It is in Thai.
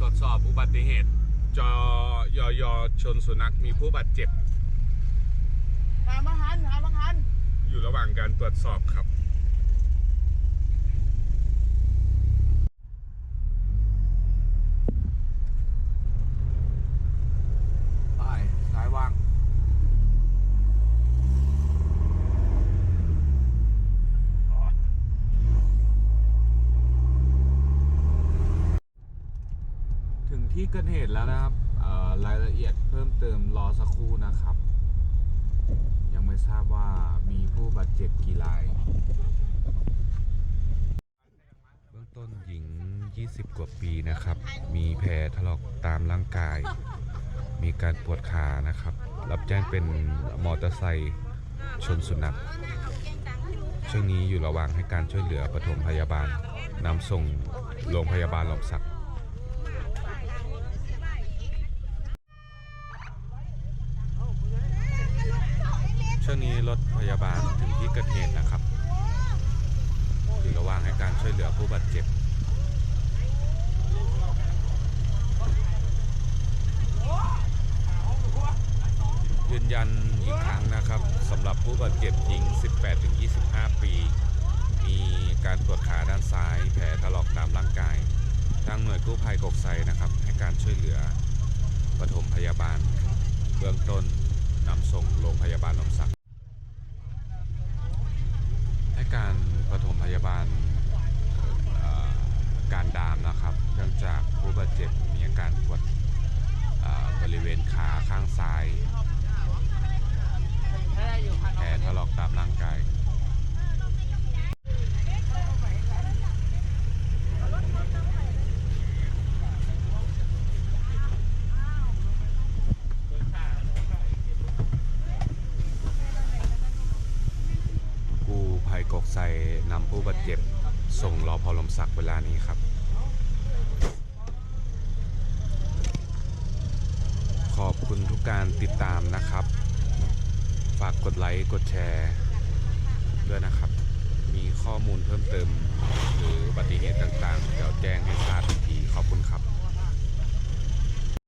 ตรวจสอบอุบัติเหตุ จอยอยชนสุนัขมีผู้บาดเจ็บ หามาหันหามาหันอยู่ระหว่างการตรวจสอบครับ ไปซ้ายว่าง ถึง ที่เกิดเหตุแล้วนะครับรายละเอียดเพิ่มเติมรอสักครู่นะครับ ยังไม่ทราบว่ามีผู้บาดเจ็บกี่ราย เบื้องต้นหญิง 20 กว่าปีนะครับ มีแผลถลอกตามร่างกาย มีการปวดขานะครับ รับแจ้งเป็นมอเตอร์ไซค์ชนสุนัขช่วงนี้อยู่ระหว่างให้การช่วยเหลือปฐมพยาบาลนำส่งโรงพยาบาลหลอมสัก ช่วงนี้รถพยาบาลถึงที่เกิดเหตุนะครับอยู่ระหว่างให้การช่วยเหลือผู้บาดเจ็บยืนยันอีกครั้งนะครับสำหรับผู้บาดเจ็บหญิง 18-25 ปี มีการปวดขาด้านซ้าย แผลถลอกตามร่างกาย ทางหน่วยกู้ภัยกกไซนะครับ ให้การช่วยเหลือปฐมพยาบาล เบื้องต้นนำส่งโรงพยาบาลลมสัก การปฐมพยาบาลการดามนะครับ เนื่องจากผู้บาดเจ็บมีอาการปวดบริเวณขาข้างซ้าย กกไซนำผู้บาดเจ็บส่งรอพอลมศักเวลานี้ครับ ขอบคุณทุกการติดตามนะครับ ฝากกดไลค์กดแชร์ ด้วยนะครับ มีข้อมูลเพิ่มเติม หรืออุบัติเหตุต่างๆ เดี๋ยวแจ้งให้